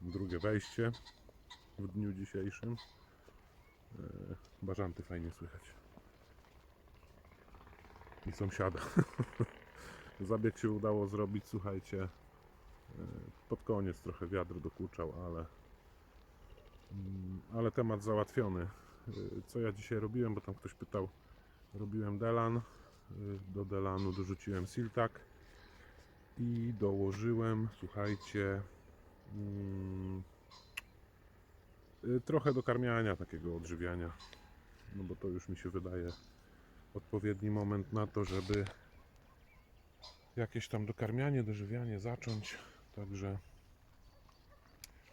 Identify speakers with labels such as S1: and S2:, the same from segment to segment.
S1: drugie wejście w dniu dzisiejszym. E, Bażanty fajnie słychać. I sąsiada. Zabieg się udało zrobić, słuchajcie. e, Pod koniec trochę wiatr dokuczał, ale mm, ale temat załatwiony. E, Co ja dzisiaj robiłem, bo tam ktoś pytał. Robiłem delan. Do delanu dorzuciłem siltak i dołożyłem, słuchajcie, trochę dokarmiania, takiego odżywiania. No bo to już mi się wydaje odpowiedni moment na to, żeby jakieś tam dokarmianie, dożywianie zacząć. Także,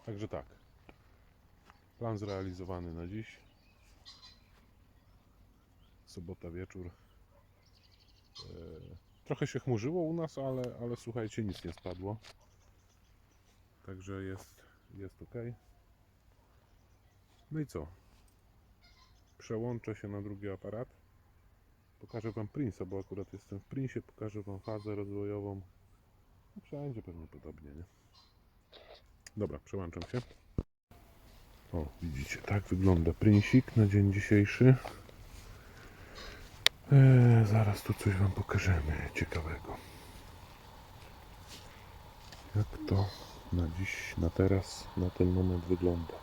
S1: także tak. Plan zrealizowany na dziś. Sobota wieczór. E, Trochę się chmurzyło u nas, ale, ale słuchajcie, nic nie spadło. Także jest, jest ok. No i co? Przełączę się na drugi aparat. Pokażę Wam Prince'a, bo akurat jestem w Prince'ie. Pokażę Wam fazę rozwojową. No, wszędzie pewnie podobnie, nie? Dobra, przełączam się. O, widzicie, tak wygląda Princik na dzień dzisiejszy. Eee, zaraz tu coś Wam pokażemy ciekawego. Jak to na dziś, na teraz, na ten moment wygląda.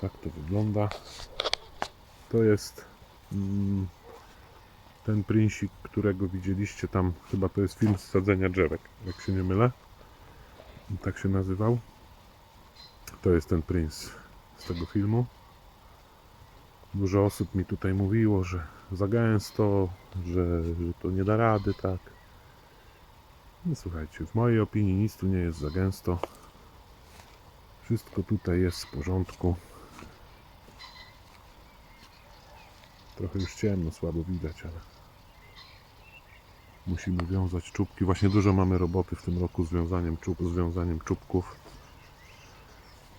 S1: Tak to wygląda. To jest mm, ten prinsik, którego widzieliście tam. Chyba to jest film z sadzenia drzewek, jak się nie mylę. Tak się nazywał. To jest ten princ z tego filmu. Dużo osób mi tutaj mówiło, że za gęsto, że, że to nie da rady, tak. No słuchajcie, w mojej opinii nic tu nie jest za gęsto. Wszystko tutaj jest w porządku. Trochę już ciemno, słabo widać, ale musimy wiązać czubki. Właśnie dużo mamy roboty w tym roku z wiązaniem, czub, z wiązaniem czubków.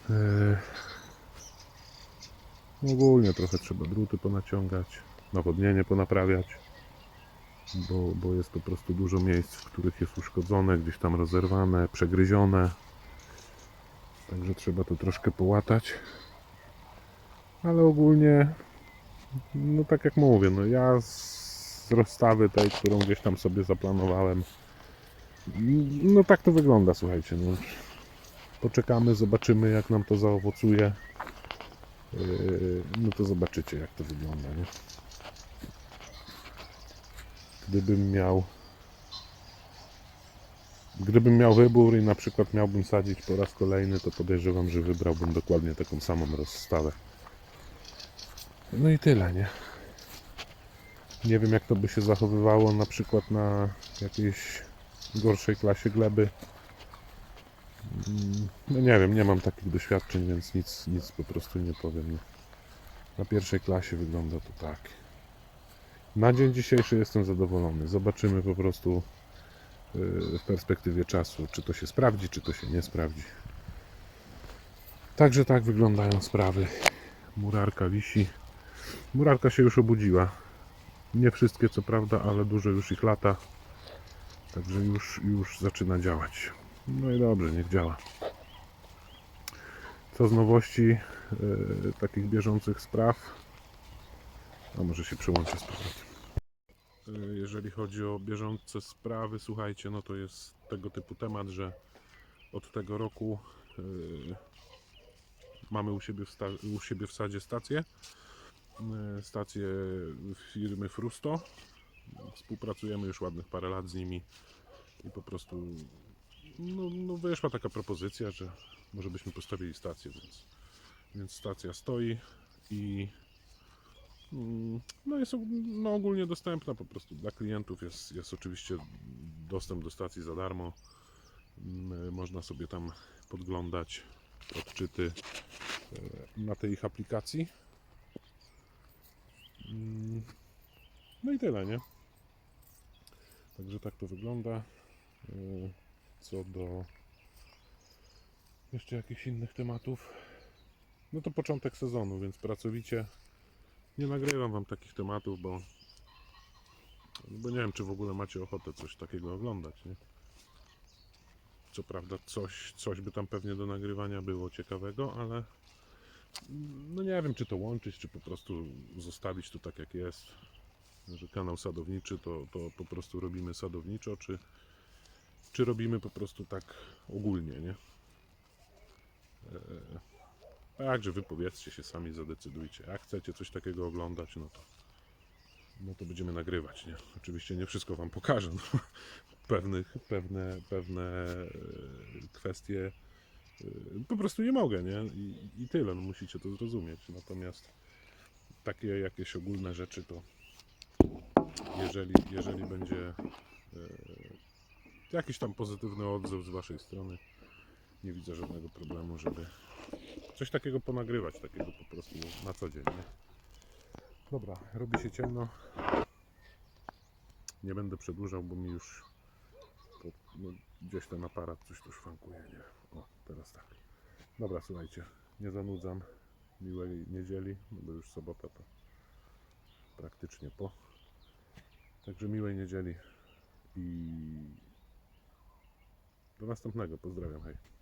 S1: Eee, Ogólnie trochę trzeba druty ponaciągać, nawodnienie ponaprawiać, bo, bo jest po prostu dużo miejsc, w których jest uszkodzone, gdzieś tam rozerwane, przegryzione. Także trzeba to troszkę połatać. Ale ogólnie, no tak jak mówię, no ja z rozstawy tej, którą gdzieś tam sobie zaplanowałem, no tak to wygląda, słuchajcie. No. Poczekamy, zobaczymy jak nam to zaowocuje. Yy, no to zobaczycie jak to wygląda, nie? Gdybym miał Gdybym miał wybór i na przykład miałbym sadzić po raz kolejny, to podejrzewam, że wybrałbym dokładnie taką samą rozstawę. No i tyle, nie? Nie wiem jak to by się zachowywało na przykład na jakiejś gorszej klasie gleby. Mm, No nie wiem, nie mam takich doświadczeń, więc nic, nic po prostu nie powiem. Na pierwszej klasie wygląda to tak. Na dzień dzisiejszy jestem zadowolony. Zobaczymy po prostu yy, w perspektywie czasu, czy to się sprawdzi, czy to się nie sprawdzi. Także tak wyglądają sprawy. Murarka wisi. Murarka się już obudziła. Nie wszystkie co prawda, ale dużo już ich lata. Także już, już zaczyna działać. No i dobrze, niech działa. Co z nowości yy, takich bieżących spraw? A może się przełączę z powrotem. Yy, Jeżeli chodzi o bieżące sprawy, słuchajcie, no to jest tego typu temat, że od tego roku yy, mamy u siebie w, u siebie w sadzie stację. Yy, Stację firmy Frusto. Współpracujemy już ładnych parę lat z nimi i po prostu no, no wyszła taka propozycja, że może byśmy postawili stację, więc, więc stacja stoi i no jest no ogólnie dostępna po prostu dla klientów. Jest, jest oczywiście dostęp do stacji za darmo. Mm, Można sobie tam podglądać odczyty e, na tej ich aplikacji. Mm, No i tyle, nie? Także tak to wygląda. E, Co do jeszcze jakichś innych tematów, no to początek sezonu, więc pracowicie nie nagrywam Wam takich tematów, bo Bo nie wiem, czy w ogóle macie ochotę coś takiego oglądać, nie? Co prawda coś, coś by tam pewnie do nagrywania było ciekawego, ale no nie wiem, czy to łączyć, czy po prostu zostawić to tak jak jest. Że kanał sadowniczy to, to po prostu robimy sadowniczo, czy, czy robimy po prostu tak ogólnie, nie? Także wy powiedzcie się sami, zadecydujcie. Jak chcecie coś takiego oglądać, no to, no to będziemy nagrywać, nie? Oczywiście nie wszystko wam pokażę. No. Pewnych, pewne, pewne e, kwestie e, po prostu nie mogę, nie? I, I tyle, no musicie to zrozumieć. Natomiast takie jakieś ogólne rzeczy to jeżeli, jeżeli będzie e, jakiś tam pozytywny odzew z waszej strony, nie widzę żadnego problemu, żeby coś takiego ponagrywać, takiego po prostu na co dzień. Nie? Dobra, robi się ciemno. Nie będę przedłużał, bo mi już po, no, gdzieś ten aparat coś tu szwankuje. Nie? O, teraz tak. Dobra, słuchajcie, nie zanudzam. Miłej niedzieli, no bo już sobota to praktycznie po. Także miłej niedzieli i do następnego. Pozdrawiam, hej.